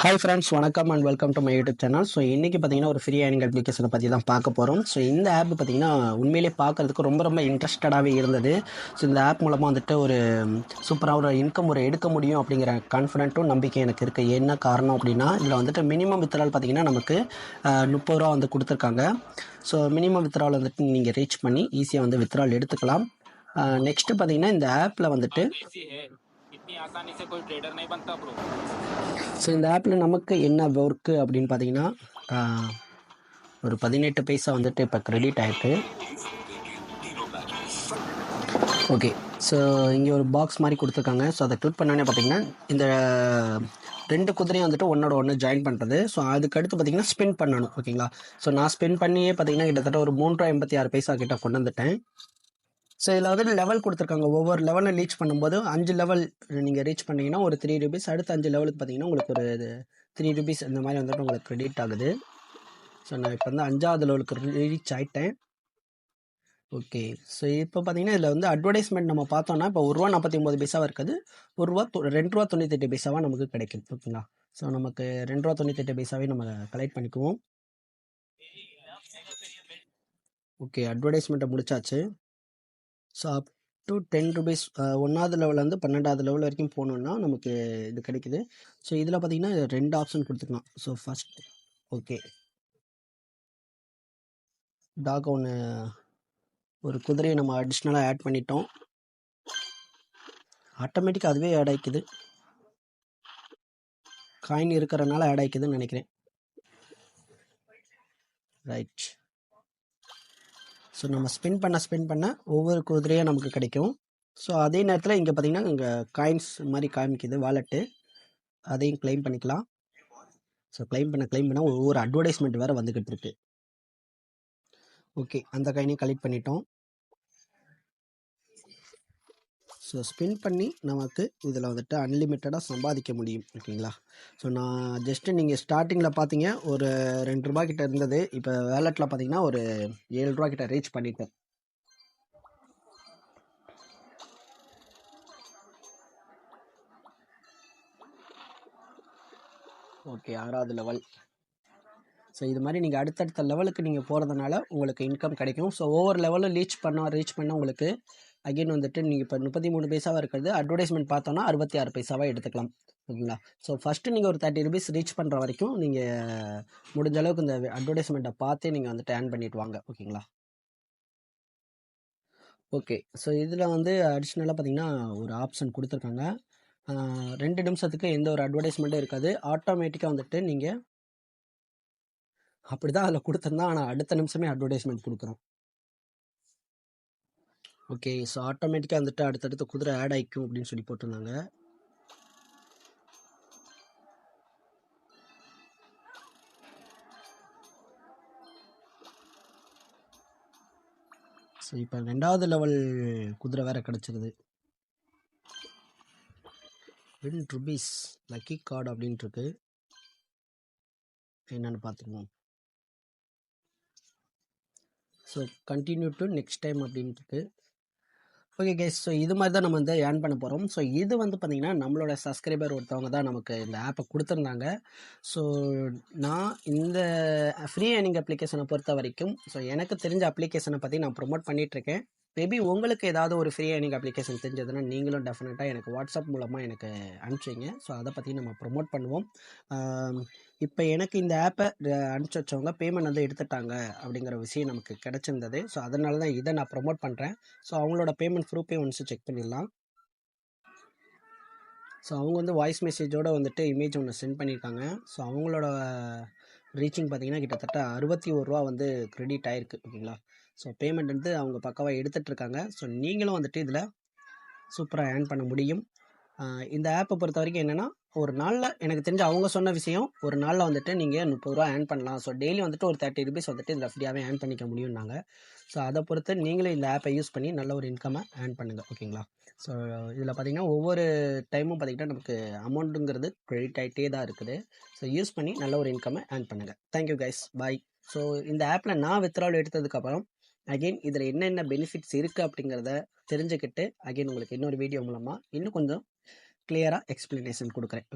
Hi friends வணக்கம் and welcome to my YouTube channel so இன்றைக்கி பார்த்தீங்கன்னா ஒரு ஃப்ரீ ஏர்னிங் அப்ளிகேஷனை பற்றி தான் பார்க்க போகிறோம் ஸோ இந்த ஆப் பார்த்தீங்கன்னா உண்மையிலே பார்க்குறதுக்கு ரொம்ப ரொம்ப இன்ட்ரெஸ்டடாகவே இருந்தது. ஸோ இந்த ஆப் மூலமாக வந்துட்டு ஒரு சூப்பராக ஒரு இன்கம் ஒரு எடுக்க முடியும் அப்படிங்கிற கான்ஃபிடென்ட்டும் நம்பிக்கை எனக்கு இருக்குது என்ன காரணம் அப்படின்னா இதில் வந்துட்டு மினிமம் வித்ரால் பார்த்தீங்கன்னா நமக்கு முப்பது ரூபா வந்து கொடுத்துருக்காங்க. ஸோ மினிமம் வித்ரால் வந்துட்டு நீங்கள் ரீச் பண்ணி ஈஸியாக வந்து வித்ரால் எடுத்துக்கலாம். நெக்ஸ்ட்டு பார்த்தீங்கன்னா இந்த ஆப்பில் வந்துட்டு इतनी आसानी से कोई ट्रेडर नहीं बनता ब्रो ஸோ இந்த ஆப்பில் நமக்கு என்ன ஒர்க்கு அப்படின்னு பார்த்தீங்கன்னா ஆஹ், ஒரு பதினெட்டு பைசா வந்துட்டு இப்போ கிரெடிட் ஆயிருக்கு ஓகே ஸோ இங்கே ஒரு பாக்ஸ் மாதிரி கொடுத்துருக்காங்க ஸோ அதை கிளிக் பண்ணோன்னே பார்த்தீங்கன்னா இந்த ரெண்டு குதிரையும் வந்துட்டு ஒன்னோட ஒன்று ஜாயின் பண்ணுறது ஸோ அதுக்கு அடுத்து பார்த்தீங்கன்னா ஸ்பெண்ட் பண்ணணும் ஓகேங்களா ஸோ நான் ஸ்பெண்ட் பண்ணியே பார்த்தீங்கன்னா கிட்டத்தட்ட ஒரு மூணு ரூபா எண்பத்தி ஆறு பைசா கிட்ட கொண்டு வந்துட்டேன் ஸோ இதில் வந்து லெவல் கொடுத்துருக்காங்க. ஒவ்வொரு லெவலில் ரீச் பண்ணும்போது அஞ்சு லெவல் நீங்கள் ரீச் பண்ணீங்கன்னா ஒரு த்ரீ ருபீஸ் அடுத்த அஞ்சு லெவலுக்கு பார்த்தீங்கன்னா உங்களுக்கு ஒரு த்ரீ ருபீஸ் இந்த மாதிரி வந்துட்டு உங்களுக்கு க்ரெடிட் ஆகுது. ஸோ நான் இப்போ வந்து அஞ்சாவது லெவலுக்கு ரீச் ஆகிட்டேன் ஓகே ஸோ இப்போ பார்த்தீங்கன்னா இதில் வந்து அட்வர்டைஸ்மெண்ட் நம்ம பார்த்தோம்னா இப்போ ஒரு ரூபா நாற்பத்தி ஒம்பது பைசாவாக இருக்குது. ஒரு ரூபா தொ- ரெண்டு ரூபா தொண்ணூத்தெட்டு பைசாவாக நமக்கு கிடைக்கும். ஓகேங்களா ஸோ நமக்கு ரெண்டு ரூபா தொண்ணூத்தெட்டு பைசாவே நம்ம கலெக்ட் பண்ணிக்குவோம். ஓகே அட்வர்டைஸ்மெண்ட்டை முடிச்சாச்சு. So up to ten rupees ஒன்றாவது லெவல்லேருந்து பன்னெண்டாவது லெவல் வரைக்கும் போகணுன்னா நமக்கு இது கிடைக்குது. ஸோ இதில் பார்த்தீங்கன்னா ரெண்டு ஆப்ஷன் கொடுத்துக்கலாம். ஸோ ஃபஸ்ட் ஓகே டாக் ஒன்று ஒரு குதிரையை நம்ம அடிஷ்னலாக ஆட் பண்ணிட்டோம். ஆட்டோமேட்டிக்காக அதுவே ஆட் ஆகிக்குது காயின் இருக்கிறனால ஆட் ஆகிக்குதுன்னு நினைக்கிறேன். ரைட் ஸோ நம்ம ஸ்பெண்ட் பண்ண ஸ்பெண்ட் பண்ண ஒவ்வொரு குதிரையாக நமக்கு கிடைக்கும். ஸோ அதே நேரத்தில் இங்கே பார்த்தீங்கன்னா இங்கே காயின்ஸ் மாதிரி காமிக்குது வாலெட்டு அதையும் கிளைம் பண்ணிக்கலாம். ஸோ க்ளைம் பண்ண க்ளைம் பண்ண ஒவ்வொரு அட்வர்டைஸ்மெண்ட் வேறு வந்துக்கிட்டு இருக்கு. ஓகே அந்த காயினையும் கலெக்ட் பண்ணிட்டோம். ஸோ ஸ்பின் பண்ணி நமக்கு இதில் வந்துட்டு அன்லிமிட்டடாக சம்பாதிக்க முடியும் ஓகேங்களா? ஸோ நான் ஜஸ்ட்டு நீங்கள் ஸ்டார்டிங்கில் பார்த்தீங்க ஒரு ரெண்டு ரூபா கிட்ட இருந்தது. இப்போ வேலெட்டில் பார்த்தீங்கன்னா ஒரு ஏழு ரூபா கிட்ட ரீச் பண்ணிட்டேன். ஓகே ஆறாவது லெவல் ஸோ இது மாதிரி நீங்கள் அடுத்தடுத்த லெவலுக்கு நீங்கள் போகிறதுனால உங்களுக்கு இன்கம் கிடைக்கும். ஸோ ஒவ்வொரு லெவலும் ரீச் பண்ண ரீச் பண்ண உங்களுக்கு அகைன் வந்துட்டு நீங்கள் இப்போ முப்பத்தி மூணு பைசாவாக இருக்கிறது அட்வர்டைஸ்மெண்ட் பார்த்தோன்னா அறுபத்தி ஆறு பைசாவாக எடுத்துக்கலாம். ஓகேங்களா ஸோ ஃபஸ்ட்டு நீங்கள் ஒரு தேர்ட்டி ருபீஸ் ரீச் பண்ணுற வரைக்கும் நீங்கள் முடிஞ்ச அளவுக்கு இந்த அட்வர்டைஸ்மெண்ட்டை பார்த்தே நீங்கள் வந்துட்டு ஏர்ன் பண்ணிட்டு வாங்க. ஓகேங்களா? ஓகே ஸோ இதில் வந்து அடிஷ்னலாக பார்த்தீங்கன்னா ஒரு ஆப்ஷன் கொடுத்துருக்காங்க. ரெண்டு நிமிஷத்துக்கு எந்த ஒரு அட்வர்டைஸ்மெண்ட்டும் இருக்காது. ஆட்டோமேட்டிக்காக வந்துட்டு நீங்கள் அப்படி தான் அதில் கொடுத்துருந்தா ஆனால் அடுத்த நிமிஷமே அட்வர்டைஸ்மெண்ட் கொடுக்குறோம். ஓகே ஸோ ஆட்டோமேட்டிக்காக வந்துட்டு அடுத்தடுத்த குதிரை ஆட் ஆகிக்கும் அப்படின்னு சொல்லி போட்டிருந்தாங்க. ஸோ இப்போ ரெண்டாவது லெவல் குதிரை வேற கிடச்சிருது. வின் ருபீஸ் லக்கி கார்டு அப்படின்ட்டு இருக்கு. என்னன்னு பார்த்துக்குவோம் so continue to next time அப்படின்ட்டு இருக்கு. ஓகே கேஸ் ஸோ இது மாதிரி தான் நம்ம வந்து ஏர்ன் பண்ண போகிறோம் ஸோ இது வந்து பார்த்திங்கன்னா நம்மளோட சப்ஸ்கிரைபர் ஒருத்தவங்க தான் நமக்கு இந்த ஆப்பை கொடுத்துருந்தாங்க. ஸோ நான் இந்த ஃப்ரீ ஏர்னிங் அப்ளிகேஷனை பொறுத்த வரைக்கும் ஸோ எனக்கு தெரிஞ்ச அப்ளிகேஷனை பற்றி நான் ப்ரொமோட் பண்ணிகிட்ருக்கேன் மேபி உங்களுக்கு ஏதாவது ஒரு ஃப்ரீ ஏர்னிங் அப்ளிகேஷன் தெரிஞ்சதுன்னா நீங்களும் டெஃபினட்டாக எனக்கு வாட்ஸ்அப் மூலமாக எனக்கு அனுப்பிச்சிங்க ஸோ அதை பற்றி நம்ம ப்ரொமோட் பண்ணுவோம். இப்போ எனக்கு இந்த ஆப்பை அனுப்பிச்சி வச்சவங்க பேமெண்ட் வந்து எடுத்துட்டாங்க அப்படிங்கிற விஷயம் நமக்கு கிடச்சிருந்தது. ஸோ அதனால தான் இதை நான் ப்ரொமோட் பண்ணுறேன் ஸோ அவங்களோட பேமெண்ட் ப்ரூஃபே ஒன்ஸ் செக் பண்ணிடலாம். ஸோ அவங்க வந்து வாய்ஸ் மெசேஜோடு வந்துட்டு இமேஜ் ஒன்று சென்ட் பண்ணியிருக்காங்க ஸோ அவங்களோட ரீச்சிங் பார்த்தீங்கன்னா கிட்டத்தட்ட அறுபத்தி ஒரு ரூபா வந்து க்ரெடிட் ஆகிருக்கு ஓகேங்களா? ஸோ பேமெண்ட் வந்து அவங்க பக்கவாக எடுத்துகிட்டு இருக்காங்க ஸோ நீங்களும் வந்துட்டு இதில் சூப்பராக ஏர்ன் பண்ண முடியும். இந்த ஆப்பை பொறுத்த வரைக்கும் என்னென்னா ஒரு நாளில் எனக்கு தெரிஞ்ச அவங்க சொன்ன விஷயம் ஒரு நாளில் வந்துட்டு நீங்கள் முப்பது ரூபா ஏர்ன் பண்ணலாம். ஸோ டெய்லி வந்துட்டு ஒரு தேர்ட்டி ருபீஸ் வந்துட்டு இதில் ஃப்ரீயாகவே ஏர்ன் பண்ணிக்க முடியும்னாங்க. ஸோ அதை பொறுத்து நீங்களும் இந்த ஆப்பை யூஸ் பண்ணி நல்ல ஒரு இன்கம்மை ஏர்ன் பண்ணுங்கள் ஓகேங்களா ஸோ இதில் பார்த்தீங்கன்னா ஒவ்வொரு டைமும் பார்த்தீங்கன்னா நமக்கு அமௌண்ட்டுங்கிறது க்ரெடிட் ஆகிட்டே தான் இருக்குது. ஸோ யூஸ் பண்ணி நல்ல ஒரு இன்கம்மை ஏர்ன் பண்ணுங்கள் thank you guys bye so இந்த ஆப்பில் நான் வித்ரால் எடுத்ததுக்கப்புறம் அகெயின் இதில் என்னென்ன பெனிஃபிட்ஸ் இருக்குது அப்படிங்கிறத தெரிஞ்சுக்கிட்டு அகெயின் உங்களுக்கு இன்னொரு வீடியோ மூலமாக இன்னும் கொஞ்சம் கிளியராக எக்ஸ்ப்ளனேஷன் கொடுக்குறேன்.